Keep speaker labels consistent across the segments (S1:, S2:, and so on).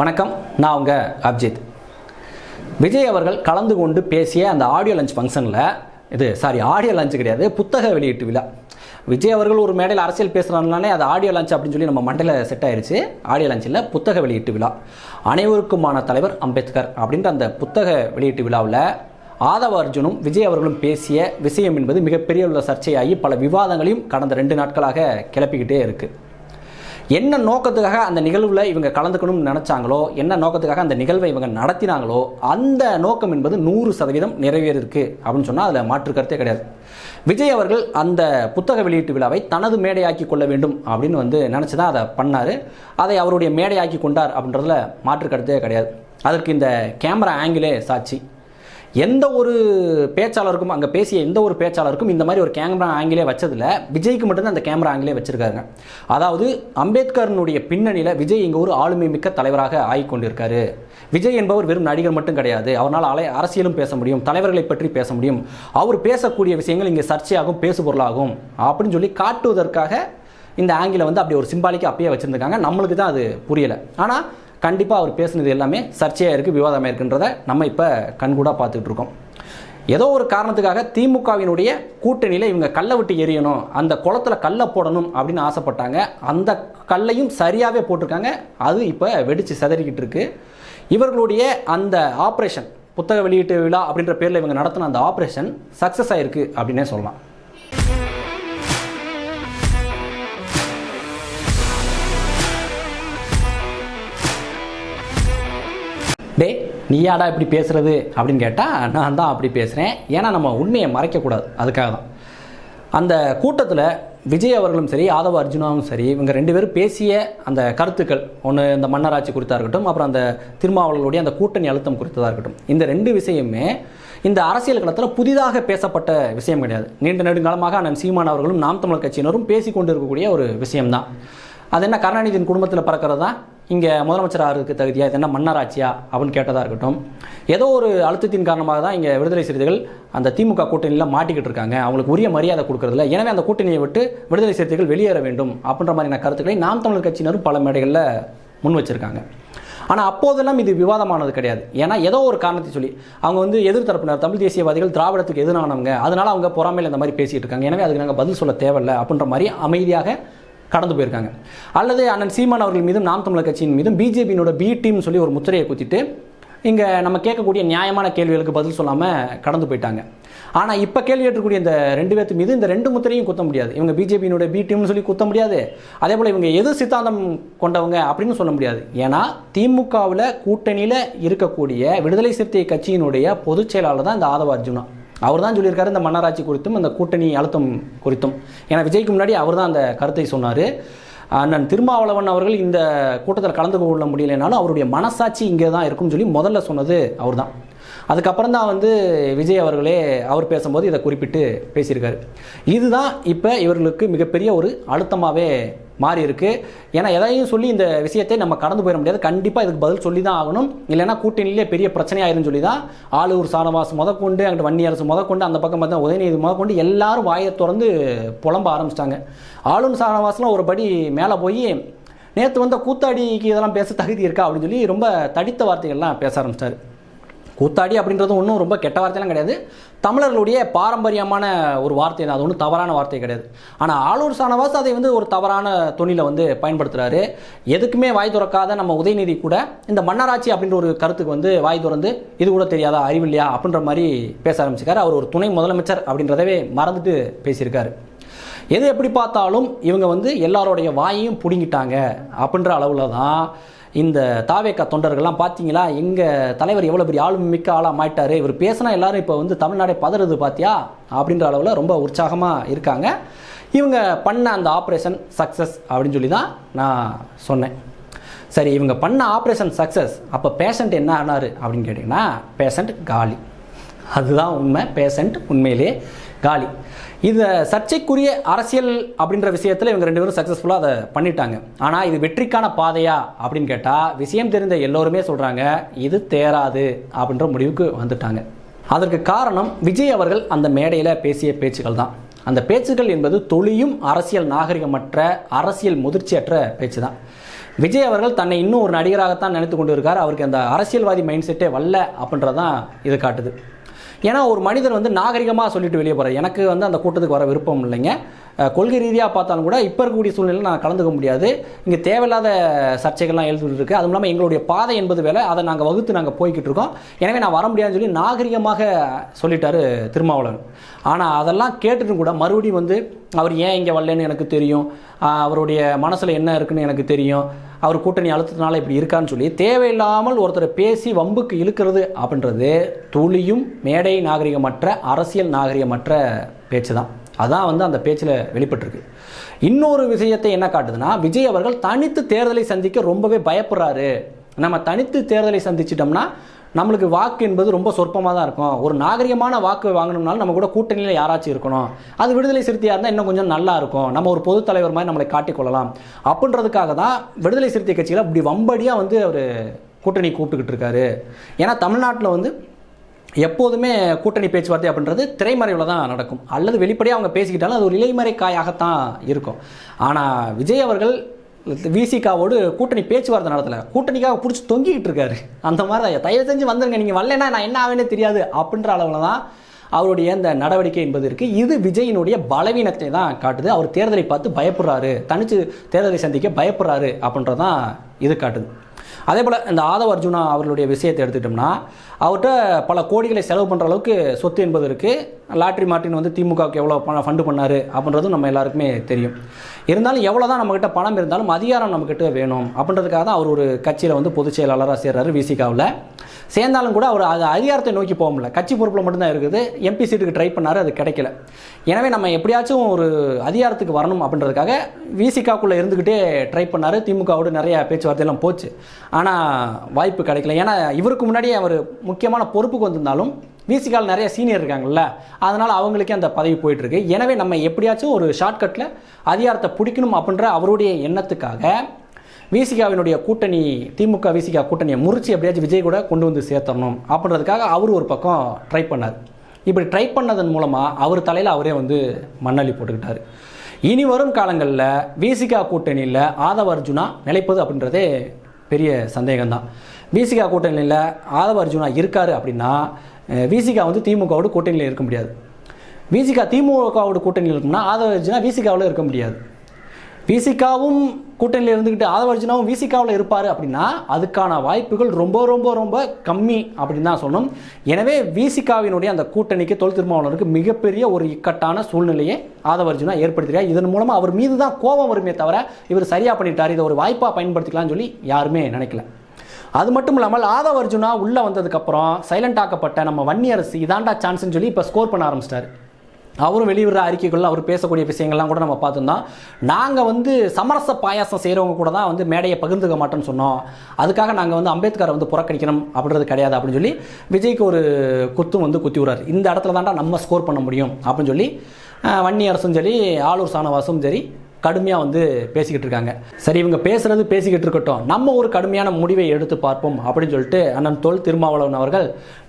S1: வணக்கம் நான் உங்கள் அப்ஜித். விஜய் அவர்கள் கலந்து கொண்டு பேசிய அந்த ஆடியோ லஞ்ச் ஃபங்க்ஷனில் இது சாரி ஆடியோ லஞ்ச் கிடையாது புத்தக வெளியீட்டு விழா. விஜய் அவர்கள் ஒரு மேடையில் அரசியல் பேசுகிறாங்களானே அது ஆடியோ லஞ்ச் அப்படின்னு சொல்லி நம்ம மண்டையில் செட் ஆயிடுச்சு ஆடியோ லஞ்சில் புத்தக வெளியீட்டு விழா. அனைவருக்குமான தலைவர் அம்பேத்கர் அப்படின்ற அந்த புத்தக வெளியீட்டு விழாவில் ஆதவ அர்ஜுனும் விஜய் அவர்களும் பேசிய விஷயம் என்பது மிகப்பெரிய உள்ள சர்ச்சையாகி பல விவாதங்களையும் கடந்த ரெண்டு நாட்களாக கிளப்பிக்கிட்டே இருக்குது என்ன நோக்கத்துக்காக அந்த நிகழ்வில் இவங்க கலந்துக்கணும்னு நினச்சாங்களோ என்ன நோக்கத்துக்காக அந்த நிகழ்வை இவங்க நடத்தினாங்களோ அந்த நோக்கம் என்பது நூறு சதவீதம் நிறைவேறிருக்கு அப்படின்னு சொன்னால் அதில் மாற்று கருத்தே கிடையாது. விஜய் அவர்கள் அந்த புத்தக வெளியீட்டு விழாவை தனது மேடையாக்கி கொள்ள வேண்டும் அப்படின்னு வந்து நினச்சி தான் அதை பண்ணார். அதை அவருடைய மேடையாக்கி கொண்டார் அப்படின்றதுல மாற்று கருத்தே கிடையாது. அதற்கு இந்த கேமரா ஆங்கிளே சாட்சி. எந்த ஒரு பேச்சாளருக்கும் அங்கே பேசிய எந்த ஒரு பேச்சாளருக்கும் இந்த மாதிரி ஒரு கேமரா ஆங்கிலே வச்சதில் விஜய்க்கு மட்டும்தான் அந்த கேமரா ஆங்கிலே வச்சிருக்காருங்க அதாவது அம்பேத்கரனுடைய பின்னணியில் விஜய் இங்கே ஒரு ஆளுமை மிக்க தலைவராக ஆகி கொண்டிருக்காரு விஜய் என்பவர் வெறும் நடிகர் மட்டும் கிடையாது. அவரால் அலை அரசியலும் பேச முடியும் தலைவர்களை பற்றி பேச முடியும். அவர் பேசக்கூடிய விஷயங்கள் இங்கே சர்ச்சையாகும் பேசுபொருளாகும் அப்படின்னு சொல்லி காட்டுவதற்காக இந்த ஆங்கில வந்து அப்படி ஒரு சிம்பாலிக்காக அப்பயே வச்சுருந்துருக்காங்க. நம்மளுக்கு தான் அது புரியலை. ஆனால் கண்டிப்பாக அவர் பேசுனது எல்லாமே சர்ச்சையாக இருக்குது விவாதமாக இருக்குன்றத நம்ம இப்போ கண்கூடாக பார்த்துட்டு இருக்கோம். ஏதோ ஒரு காரணத்துக்காக திமுகவினுடைய கூட்டணியில் இவங்க கல்லை விட்டு எரியணும் அந்த குளத்துல கல்லை போடணும் அப்படின்னு ஆசைப்பட்டாங்க. அந்த கல்லையும் சரியாகவே போட்டிருக்காங்க. அது இப்போ வெடித்து செதறிக்கிட்டு இருக்கு. இவர்களுடைய அந்த ஆப்ரேஷன் புத்தக வெளியீட்டு விழா அப்படின்ற பேரில் இவங்க நடத்தின அந்த ஆப்ரேஷன் சக்ஸஸ் ஆயிருக்கு அப்படின்னே சொல்லலாம். நீயாடா இப்படி பேசுகிறது அப்படின்னு கேட்டால் நான் தான் அப்படி பேசுகிறேன் ஏன்னா நம்ம உண்மையை மறைக்கக்கூடாது. அதுக்காக தான். அந்த கூட்டத்தில் விஜய் அவர்களும் சரி ஆதவ அர்ஜுனாவும் சரி இவங்க ரெண்டு பேரும் பேசிய அந்த கருத்துக்கள் ஒன்று இந்த மன்னராட்சி குறித்தா இருக்கட்டும் அப்புறம் அந்த திருமாவளர்களுடைய அந்த கூட்டணி அழுத்தம் குறித்ததாக இருக்கட்டும் இந்த ரெண்டு விஷயமே இந்த அரசியல் களத்தில் புதிதாக பேசப்பட்ட விஷயம் கிடையாது. நீண்ட நெடுங்காலமாக அண்ணன் சீமான் அவர்களும் நாம் தமிழர் கட்சியினரும் பேசி கொண்டு இருக்கக்கூடிய ஒரு விஷயம்தான். அது என்ன கருணாநிதியின் குடும்பத்தில் பறக்கிறது? தான் இங்கே முதலமைச்சராக இருக்கு தகுதியா இது என்ன மன்னராட்சியா அப்படின்னு கேட்டதாக இருக்கட்டும். ஏதோ ஒரு அழுத்தத்தின் காரணமாக தான் இங்கே விடுதலை சிறுத்தைகள் அந்த திமுக கூட்டணியில் மாட்டிக்கிட்டு இருக்காங்க. அவங்களுக்கு உரிய மரியாதை கொடுக்கறதில்ல. எனவே அந்த கூட்டணியை விட்டு விடுதலை சிறுத்தைகள் வெளியேற வேண்டும் அப்படின்ற மாதிரியான கருத்துக்களை நாம் தமிழர் கட்சியினரும் பல மேடைகளில் முன் வச்சிருக்காங்க. ஆனால் அப்போதெல்லாம் இது விவாதமானது கிடையாது. ஏன்னா ஏதோ ஒரு காரணத்தை சொல்லி அவங்க வந்து எதிர்த்தரப்பினர் தமிழ் தேசியவாதிகள் திராவிடத்துக்கு எதிரானவங்க. அதனால அவங்க பொறாமையில் இந்த மாதிரி பேசிகிட்டு இருக்காங்க. எனவே அதுக்கு நாங்கள் பதில் சொல்ல தேவையில்லை அப்படின்ற மாதிரி அமைதியாக கடந்து போயிருக்காங்க. அல்லது அண்ணன் சீமான் அவர்கள் மீதும் நாம் தமிழர் கட்சியின் மீதும் பிஜேபியினோட பி டீம்னு சொல்லி ஒரு முத்திரையை குத்திட்டு இங்கே நம்ம கேட்கக்கூடிய நியாயமான கேள்விகளுக்கு பதில் சொல்லாமல் கடந்து போயிட்டாங்க. ஆனால் இப்போ கேள்வி ஏற்றக்கூடிய இந்த ரெண்டு பேர்த்து மீது இந்த ரெண்டு முத்திரையும் குத்த முடியாது. இவங்க பிஜேபியினுடைய பி டீம்னு சொல்லி குத்த முடியாது. அதே போல் இவங்க எது சித்தாந்தம் கொண்டவங்க அப்படின்னு சொல்ல முடியாது. ஏன்னா திமுகவில் கூட்டணியில் இருக்கக்கூடிய விடுதலை சிறுத்தை கட்சியினுடைய பொதுச் செயலாளர் தான் இந்த ஆதவ அர்ஜுனா. அவர் தான் சொல்லியிருக்காரு இந்த மன்னராட்சி குறித்தும் இந்த கூட்டணி அழுத்தம் குறித்தும். ஏன்னா விஜய்க்கு முன்னாடி அவர் தான் அந்த கருத்தை சொன்னார். அண்ணன் திருமாவளவன் அவர்கள் இந்த கூட்டத்தில் கலந்து கொள்ள முடியலைனாலும் அவருடைய மனசாட்சி இங்கே தான் இருக்கும்னு சொல்லி முதல்ல சொன்னது அவர் தான் அதுக்கப்புறம் தான் வந்து விஜய் அவர்களே அவர் பேசும்போது இதை குறிப்பிட்டு பேசியிருக்காரு. இதுதான் இப்போ இவர்களுக்கு மிகப்பெரிய ஒரு அழுத்தமாகவே மாறி இருக்கு ஏன்னா எதையும் சொல்லி இந்த விஷயத்தை நம்ம கடந்து போயிட முடியாது. கண்டிப்பாக இதுக்கு பதில் சொல்லி தான் ஆகணும். இல்லைன்னா கூட்டணியிலே பெரிய பிரச்சனையாயிருன்னு சொல்லி தான் ஆளூர் சானவாஸ் முதற்கொண்டு அங்கிட்ட வன்னி அரசு முதற்கொண்டு அந்த பக்கம் பார்த்தா உதயநிதி முதற்கொண்டு எல்லாரும் வாயை திறந்து புலம்ப ஆரம்பிச்சிட்டாங்க. ஆளும் சானவாஸ்லாம் ஒரு படி மேலே போய் நேற்று வந்த கூத்தாடிக்கு இதெல்லாம் பேச தகுதி இருக்கா? அப்படின்னு சொல்லி ரொம்ப தடித்த வார்த்தைகள்லாம் பேச ஆரம்பிச்சிட்டாரு. கூத்தாடி அப்படின்றது ஒன்றும் ரொம்ப கெட்ட வார்த்தைலாம் கிடையாது. தமிழர்களுடைய பாரம்பரியமான ஒரு வார்த்தை தான் அது ஒன்றும் தவறான வார்த்தை கிடையாது. ஆனால் ஆளூர் சானவாஸ் அதை வந்து ஒரு தவறான தொழிலை வந்து பயன்படுத்துகிறாரு எதுக்குமே வாய் திறக்காத நம்ம உதயநிதி கூட இந்த மன்னராட்சி அப்படின்ற ஒரு கருத்துக்கு வந்து வாய் திறந்து இது கூட தெரியாதா அறிவில்லையா அப்படின்ற மாதிரி பேச ஆரம்பிச்சிருக்காரு. அவர் ஒரு துணை முதலமைச்சர் அப்படின்றதவே மறந்துட்டு பேசியிருக்காரு. எது எப்படி பார்த்தாலும் இவங்க வந்து எல்லாரோடைய வாயையும் பிடுங்கிட்டாங்க அப்படின்ற அளவில் தான் இந்த தாவேக்கா தொண்டர்கள்லாம் பார்த்தீங்களா எங்கள் தலைவர் எவ்வளோ பெரிய ஆளும் மிக்க ஆளாக மாட்டார் இவர் பேசினா எல்லாரும் இப்போ வந்து தமிழ்நாடே பதறது பார்த்தியா அப்படின்ற அளவில் ரொம்ப உற்சாகமாக இருக்காங்க. இவங்க பண்ண அந்த ஆப்ரேஷன் சக்ஸஸ் அப்படின்னு சொல்லி தான் நான் சொன்னேன். சரி இவங்க பண்ண ஆப்ரேஷன் சக்ஸஸ் அப்போ பேஷண்ட் என்ன ஆனார் அப்படின்னு கேட்டிங்கன்னா பேஷண்ட் காலி. அதுதான் உண்மை பேஷண்ட் உண்மையிலே காலி. இந்த சர்ச்சைக்குரிய அரசியல் அப்படின்ற விஷயத்தில் இவங்க ரெண்டு பேரும் சக்ஸஸ்ஃபுல்லாக அதை பண்ணிட்டாங்க. ஆனால் இது வெற்றிக்கான பாதையா அப்படின்னு கேட்டால் விஷயம் தெரிந்த எல்லோருமே சொல்கிறாங்க இது தேராது அப்படின்ற முடிவுக்கு வந்துட்டாங்க. அதற்கு காரணம் விஜய் அவர்கள் அந்த மேடையில் பேசிய பேச்சுகள் தான். அந்த பேச்சுகள் என்பது தொழியும் அரசியல் நாகரிகமற்ற அரசியல் முதிர்ச்சியற்ற பேச்சு தான். விஜய் அவர்கள் தன்னை இன்னும் ஒரு நடிகராகத்தான் நினைத்து கொண்டு இருக்கார் அவருக்கு அந்த அரசியல்வாதி மைண்ட் செட்டே வரல அப்படின்றதான் இது காட்டுது. ஏன்னா ஒரு மனிதர் வந்து நாகரிகமாக சொல்லிட்டு வெளியே போகிறார் எனக்கு வந்து அந்த கூட்டத்துக்கு வர விருப்பம் இல்லைங்க. கொள்கை ரீதியாக பார்த்தாலும் கூட இப்போ இருக்கக்கூடிய சூழ்நிலையில் நான் கலந்துக்க முடியாது. இங்கே தேவையில்லாத சர்ச்சைகள்லாம் எழுதிட்டு இருக்கு. அதுவும் இல்லாமல் எங்களுடைய பாதை என்பது வேலை அதை நாங்கள் வகுத்து நாங்கள் போய்கிட்டு இருக்கோம். எனவே நான் வர முடியாதுன்னு சொல்லி நாகரிகமாக சொல்லிட்டாரு திருமாவளவன். ஆனால் அதெல்லாம் கேட்டுட்டு கூட மறுபடியும் வந்து அவர் ஏன் இங்கே வரலன்னு எனக்கு தெரியும். அவருடைய மனசில் என்ன இருக்குன்னு எனக்கு தெரியும். அவர் கூட்டணி அழுத்தத்தினால இப்படி இருக்கான்னு சொல்லி தேவையில்லாமல் ஒருத்தரை பேசி வம்புக்கு இழுக்கிறது அப்படின்றது துளியும் மேடை நாகரிகமற்ற அரசியல் நாகரிகமற்ற பேச்சு தான் அதான் வந்து அந்த பேச்சில் வெளிப்பட்டிருக்கு. இன்னொரு விஷயத்தை என்ன காட்டுதுன்னா விஜய் அவர்கள் தனித்து தேர்தலை சந்திக்க ரொம்பவே பயப்படுறாரு. நம்ம தனித்து தேர்தலை சந்திச்சிட்டோம்னா நம்மளுக்கு வாக்கு என்பது ரொம்ப சொற்பமாக தான் இருக்கும். ஒரு நாகரிகமான வாக்கு வாங்கணும்னாலும் நம்ம கூட கூட்டணியில் யாராச்சும் இருக்கணும். அது விடுதலை சிறுத்தையாக இருந்தால் இன்னும் கொஞ்சம் நல்லா இருக்கும். நம்ம ஒரு பொது தலைவர் மாதிரி நம்மளை காட்டிக்கொள்ளலாம் அப்படின்றதுக்காக தான் விடுதலை சிறுத்தை கட்சியில் அப்படி வம்படியாக வந்து அவர் கூட்டணி கூப்பிட்டுக்கிட்டு இருக்காரு. ஏன்னா தமிழ்நாட்டில் வந்து எப்போதுமே கூட்டணி பேச்சுவார்த்தை அப்படின்றது திரைமறைவில் தான் நடக்கும். அல்லது வெளிப்படையாக அவங்க பேசிக்கிட்டாலும் அது ஒரு இலைமறை காயாகத்தான் இருக்கும். ஆனால் விஜய் அவர்கள் விசிகாவோடு கூட்டணி பேச்சுவார்த்தை நடத்தலை. கூட்டணிக்காக பிடிச்சி தொங்கிக்கிட்டு இருக்காரு. அந்த மாதிரி தான். தயவு செஞ்சு வந்துருங்க. நீங்கள் வரலன்னா நான் என்ன ஆவேனே தெரியாது அப்படின்ற அளவில் தான் அவருடைய இந்த நடவடிக்கை என்பது இருக்குது இது விஜயினுடைய பலவீனத்தை தான் காட்டுது. அவர் தேர்தலை பார்த்து பயப்படுறாரு. தனித்து தேர்தலை சந்திக்க பயப்படுறாரு அப்படின்றதான் இது காட்டுது. அதே போல் இந்த ஆதவ அர்ஜுனா அவர்களுடைய விஷயத்தை எடுத்துக்கிட்டோம்னா அவர்கிட்ட பல கோடிகளை செலவு பண்ணுற அளவுக்கு சொத்து என்பது இருக்குது லாட்ரி மார்ட்டின் வந்து திமுகவுக்கு எவ்வளோ பணம் ஃபண்டு பண்ணார் அப்படின்றதும் நம்ம எல்லாருக்குமே தெரியும். இருந்தாலும் எவ்வளோ தான் நம்மக்கிட்ட பணம் இருந்தாலும் அதிகாரம் நம்மக்கிட்ட வேணும். அப்படின்றதுக்காக தான் அவர் ஒரு கட்சியில் வந்து பொதுச் செயலாளராக சேர்றாரு விசிகாவில் சேர்ந்தாலும் கூட அவர் அது அதிகாரத்தை நோக்கி போக முடியல. கட்சி பொறுப்பில் மட்டும்தான் இருக்குது. எம்பி சீட்டுக்கு ட்ரை பண்ணார் அது கிடைக்கல. எனவே நம்ம எப்படியாச்சும் ஒரு அதிகாரத்துக்கு வரணும் அப்படின்றதுக்காக விசிகாக்குள்ளே இருந்துக்கிட்டே ட்ரை பண்ணார். திமுகவோடு நிறைய பேச்சுவார்த்தையெல்லாம் போச்சு. ஆனால் வாய்ப்பு கிடைக்கல. ஏன்னா இவருக்கு முன்னாடியே அவர் முக்கியமான பொறுப்புக்கு வந்திருந்தாலும் விசிகால் நிறைய சீனியர் இருக்காங்கல்ல அதனால் அவங்களுக்கே அந்த பதவி போயிட்டுருக்கு. எனவே நம்ம எப்படியாச்சும் ஒரு ஷார்ட்கட்டில் அதிகாரத்தை பிடிக்கணும் அப்படின்ற அவருடைய எண்ணத்துக்காக விசிகாவினுடைய கூட்டணி திமுக விசிகா கூட்டணியை முறிச்சு எப்படியாச்சும் விஜய் கூட கொண்டு வந்து சேர்த்தரணும் அப்படின்றதுக்காக அவர் ஒரு பக்கம் ட்ரை பண்ணார். இப்படி ட்ரை பண்ணதன் மூலமாக அவர் தலையில் அவரே வந்து மண்ணள்ளி போட்டுக்கிட்டார். இனி வரும் காலங்களில் விசிகா கூட்டணியில் ஆதவ அர்ஜுனா நிலைப்பது அப்படின்றதே பெரிய சந்தேகம்தான். விசிகா கூட்டணியில் ஆதவ அர்ஜுனா இருக்கார் அப்படின்னா விசிகா வந்து திமுகவோட கூட்டணியில் இருக்க முடியாது. விசிகா திமுகவோட கூட்டணியில் இருக்கும்னா ஆதவ அர்ஜுனா விசிகாவில் இருக்க முடியாது. விசிகாவும் கூட்டணியில் இருந்துக்கிட்டு ஆதவர்ஜுனாவும் விசிகாவில் இருப்பார் அப்படின்னா அதுக்கான வாய்ப்புகள் ரொம்ப ரொம்ப ரொம்ப கம்மி அப்படின்னு தான் சொல்லணும். எனவே விசிகாவினுடைய அந்த கூட்டணிக்கு தொல் திருமாவளவருக்கு மிகப்பெரிய ஒரு இக்கட்டான சூழ்நிலையை ஆதவர்ஜுனா ஏற்படுத்துகிறார் இதன் மூலமாக அவர் மீது தான் கோபம் வருமே தவிர இவர் சரியாக பண்ணிட்டார் இதை ஒரு வாய்ப்பாக பயன்படுத்திக்கலாம்னு சொல்லி யாருமே நினைக்கல. அது மட்டும் இல்லாமல் ஆதவ அர்ஜுனா உள்ளே வந்ததுக்கப்புறம் சைலண்ட் ஆக்கப்பட்ட நம்ம வன்னியரசு இதாண்டா சான்ஸ்னு சொல்லி இப்போ ஸ்கோர் பண்ண ஆரம்பிச்சிட்டாரு. அவரும் வெளியிடுற அறிக்கைக்குள்ள அவர் பேசக்கூடிய விஷயங்கள்லாம் கூட நம்ம பார்த்துருந்தோம். நாங்கள் வந்து சமரச பாயாசம் செய்கிறவங்க கூட தான் வந்து மேடையை பகிர்ந்துக்க மாட்டோம்னு சொன்னோம். அதுக்காக நாங்கள் வந்து அம்பேத்கரை வந்து புறக்கணிக்கணும் அப்படின்றது கிடையாது அப்படின்னு சொல்லி விஜய்க்கு ஒரு குத்தும் வந்து குத்தி விடுறாரு இந்த இடத்துல தாண்டா நம்ம ஸ்கோர் பண்ண முடியும் அப்படின்னு சொல்லி வன்னி அரசும் சரி ஆளூர் சானவாசும் சரி கடுமையாக வந்து பேசிக்கிட்டு இருக்காங்க. சரி இவங்க பேசுறது பேசிக்கிட்டு இருக்கட்டும். நம்ம ஒரு கடுமையான முடிவை எடுத்து பார்ப்போம் அப்படின்னு சொல்லிட்டு அண்ணன் தொல் திருமாவளவன் அவர்கள்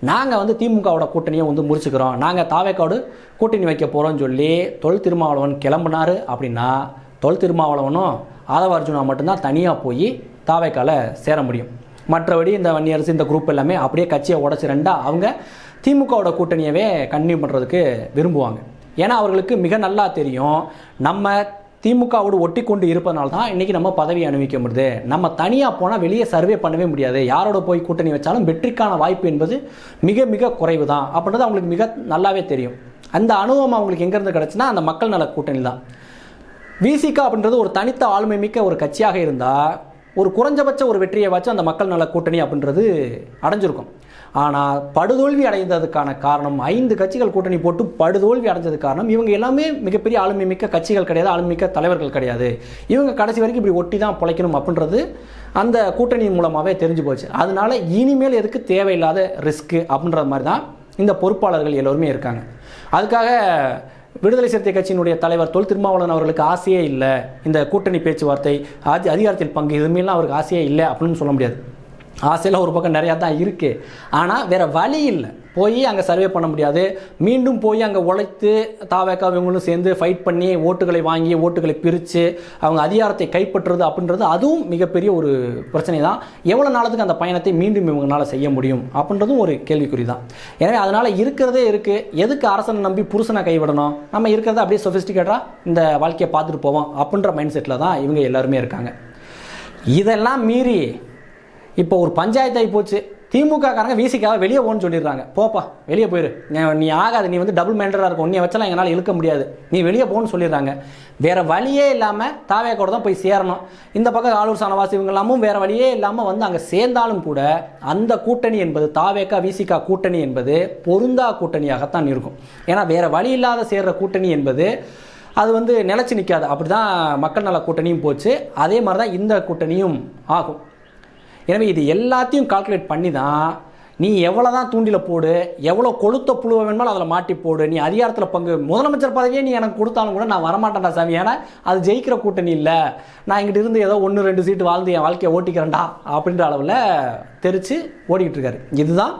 S1: நாங்கள் வந்து திமுகவோட கூட்டணியை வந்து முடிச்சுக்கிறோம் நாங்கள் தாவேக்காடு கூட்டணி வைக்க போகிறோம்னு சொல்லி தொல் திருமாவளவன் கிளம்புனார் அப்படின்னா தொல் திருமாவளவனும் ஆதவ அர்ஜுனா மட்டும்தான் தனியாக போய் தாவேக்கால சேர முடியும். மற்றபடி இந்த வன்னியரசு இந்த குரூப் எல்லாமே அப்படியே கட்சியை உடச்சி ரெண்டா அவங்க திமுகவோட கூட்டணியவே கன்டினியூ பண்ணுறதுக்கு விரும்புவாங்க. ஏன்னா அவர்களுக்கு மிக நல்லா தெரியும் நம்ம திமுகவோடு ஒட்டி கொண்டு இருப்பதனால தான் இன்றைக்கி நம்ம பதவி அனுபவிக்க முடியுது. நம்ம தனியாக போனால் வெளியே சர்வே பண்ணவே முடியாது. யாரோட போய் கூட்டணி வச்சாலும் வெற்றிக்கான வாய்ப்பு என்பது மிக மிக குறைவு தான் அப்படின்றது அவங்களுக்கு மிக நல்லாவே தெரியும். அந்த அனுபவம் அவங்களுக்கு எங்கேருந்து கிடச்சுன்னா அந்த மக்கள் நல கூட்டணி தான் விசிகா அப்படின்றது ஒரு தனித்த ஆளுமை மிக்க ஒரு கட்சியாக இருந்தால் ஒரு குறைஞ்சபட்ச ஒரு வெற்றியை வச்சு அந்த மக்கள் நல கூட்டணி அப்படின்றது அடைஞ்சிருக்கும். ஆனால் படுதோல்வி அடைந்ததுக்கான காரணம் ஐந்து கட்சிகள் கூட்டணி போட்டு படுதோல்வி அடைஞ்சது காரணம் இவங்க எல்லாமே மிகப்பெரிய ஆளுமை மிக்க கட்சிகள் கிடையாது ஆளுமை மிக்க தலைவர்கள் கிடையாது. இவங்க கடைசி வரைக்கும் இப்படி ஒட்டி தான் பிழைக்கணும் அப்படின்றது அந்த கூட்டணி மூலமாகவே தெரிஞ்சு போச்சு. அதனால இனிமேல் எதுக்கு தேவையில்லாத ரிஸ்க்கு அப்படின்ற மாதிரி தான் இந்த பொறுப்பாளர்கள் எல்லோருமே இருக்காங்க. அதுக்காக விடுதலை சிறுத்தை கட்சியினுடைய தலைவர் தொல் திருமாவளவன் அவர்களுக்கு ஆசையே இல்லை. இந்த கூட்டணி பேச்சுவார்த்தை அதிகாரத்தில் பங்கு இதுமாரிலாம் அவருக்கு ஆசையே இல்லை அப்படின்னு சொல்ல முடியாது. ஆசையில் ஒரு பக்கம் நிறையா தான் இருக்குது ஆனால் வேறு வழி இல்லை. போய் அங்கே சர்வே பண்ண முடியாது. மீண்டும் போய் அங்கே உழைத்து தாவேக்கா இவங்களும் சேர்ந்து ஃபைட் பண்ணி ஓட்டுகளை வாங்கி ஓட்டுகளை பிரித்து அவங்க அதிகாரத்தை கைப்பற்றுறது அப்படின்றது அதுவும் மிகப்பெரிய ஒரு பிரச்சனை தான். எவ்வளோ நாளத்துக்கு அந்த பயணத்தை மீண்டும் இவங்களால செய்ய முடியும் அப்படின்றதும் ஒரு கேள்விக்குறி தான். எனவே அதனால் இருக்கிறதே இருக்குது எதுக்கு அரசனை நம்பி புருஷனை கைவிடணும்? நம்ம இருக்கிறத அப்படியே சொஃபிஸ்டிகேட்டாக இந்த வாழ்க்கையை பார்த்துட்டு போவோம் அப்படின்ற மைண்ட் செட்டில் தான் இவங்க எல்லாருமே இருக்காங்க. இதெல்லாம் மீறி இப்போ ஒரு பஞ்சாயத்தாகி போச்சு. திமுக காரங்க விசிக்காக வெளியே போகணும்னு சொல்லிடுறாங்க. போப்பா வெளியே போயிரு. நீ- ஆகாது நீ வந்து டபுள் மைண்டராக இருக்கும் உன்னைய வச்சலாம் எங்களால் இழுக்க முடியாது. நீ வெளியே போகணும்னு சொல்லிடுறாங்க. வேறு வழியே இல்லாமல் தாவே கூட தான் போய் சேரணும். இந்த பக்கம் ஆளூர் சானவாசி இவங்க எல்லாமும் வழியே இல்லாமல் வந்து அங்கே சேர்ந்தாலும் கூட அந்த கூட்டணி என்பது தாவேக்கா விசிகா கூட்டணி என்பது பொருந்தா கூட்டணியாகத்தான் இருக்கும். ஏன்னா வேறு வழி இல்லாத சேர்கிற கூட்டணி என்பது அது வந்து நிலச்சி நிற்காது அப்படி தான் மக்கள் நல கூட்டணியும் போச்சு. அதே மாதிரி தான் இந்த கூட்டணியும் ஆகும். எனவே இது எல்லாத்தையும் கால்குலேட் பண்ணி தான் நீ எவ்வளோ தான் தூண்டில போடு எவ்வளோ கொளுத்த புழுவை வேணுமாலும் அதில் மாட்டி போடு நீ அதிகாரத்தில் பங்கு முதலமைச்சர் பதவியே நீ எனக்கு கொடுத்தாலும் கூட நான் வரமாட்டேன்டா சாமி. ஏன்னா அது ஜெயிக்கிற கூட்டணி இல்லை. நான் இங்கிட்ட இருந்து ஏதோ ஒன்று ரெண்டு சீட்டு வாழ்ந்து என் வாழ்க்கையை ஓட்டிக்கிறேன்டா அப்படின்ற அளவில் தெரித்து ஓடிக்கிட்டு இருக்காரு. இதுதான்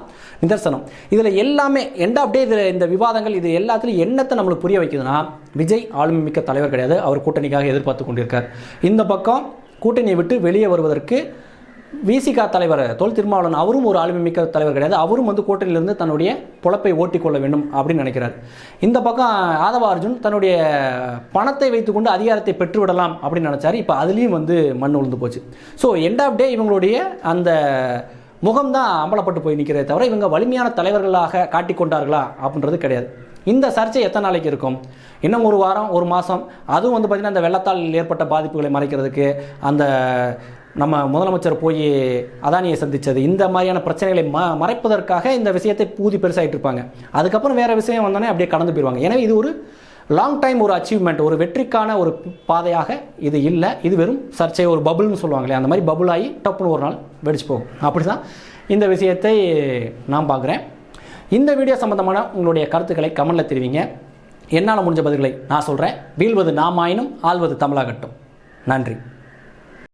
S1: நிதர்சனம். இதில் எல்லாமே எண்ட் ஆஃப் டே இதில் இந்த விவாதங்கள் இது எல்லாத்துலையும் என்னத்தை நம்மளுக்கு புரிய வைக்குதுன்னா விஜய் ஆளுமை மிக்க தலைவர் கிடையாது. அவர் கூட்டணிக்காக எதிர்பார்த்து கொண்டிருக்கார். இந்த பக்கம் கூட்டணியை விட்டு வெளியே வருவதற்கு விசிகா தலைவர் தொல் திருமாவளவன் அவரும் ஒரு ஆளுமை மிக்க தலைவர் கிடையாது. அவரும் வந்து கோட்டையிலிருந்து தன்னுடைய பொழப்பை ஓட்டிக்கொள்ள வேண்டும் அப்படின்னு நினைக்கிறார். இந்த பக்கம் ஆதவ அர்ஜுன் தன்னுடைய பணத்தை வைத்துக்கொண்டு அதிகாரத்தை பெற்றுவிடலாம் அப்படின்னு நினைச்சாரு. இப்போ அதுலேயும் வந்து மண் உழுந்து போச்சு. ஸோ எண்ட் ஆஃப் டே இவங்களுடைய அந்த முகம்தான் அம்பலப்பட்டு போய் நிற்கிறதே தவிர இவங்க வலிமையான தலைவர்களாக காட்டிக்கொண்டார்களா அப்படின்றது கிடையாது. இந்த சர்ச்சை எத்தனை நாளைக்கு இருக்கும்? இன்னும் ஒரு வாரம் ஒரு மாதம் அதுவும் வந்து பார்த்திங்கன்னா அந்த வெள்ளத்தால் ஏற்பட்ட பாதிப்புகளை மறைக்கிறதுக்கு அந்த நம்ம முதலமைச்சர் போய் அதானியை சந்தித்தது இந்த மாதிரியான பிரச்சனைகளை ம மறைப்பதற்காக இந்த விஷயத்தை பூதி பெருசாகிட்டு இருப்பாங்க. அதுக்கப்புறம் வேறு விஷயம் வந்தோடனே அப்படியே கடந்து போயிடுவாங்க எனவே இது ஒரு லாங் டைம் ஒரு அச்சீவ்மெண்ட் ஒரு வெற்றிக்கான ஒரு பாதையாக இது இல்லை. இது வெறும் சர்ச்சை ஒரு பபுள்னு சொல்லுவாங்களே அந்த மாதிரி பபுள் ஆகி டப்புன்னு ஒரு நாள் வெடிச்சு போகும். அப்படி தான் இந்த விஷயத்தை நான் பார்க்குறேன். இந்த வீடியோ சம்பந்தமான உங்களுடைய கருத்துக்களை கமெண்டில் தெரிவிங்க. என்னால் முடிஞ்ச பதில்களை நான் சொல்கிறேன் வீழ்வது நாமாயினும் ஆள்வது தமிழாகட்டும். நன்றி.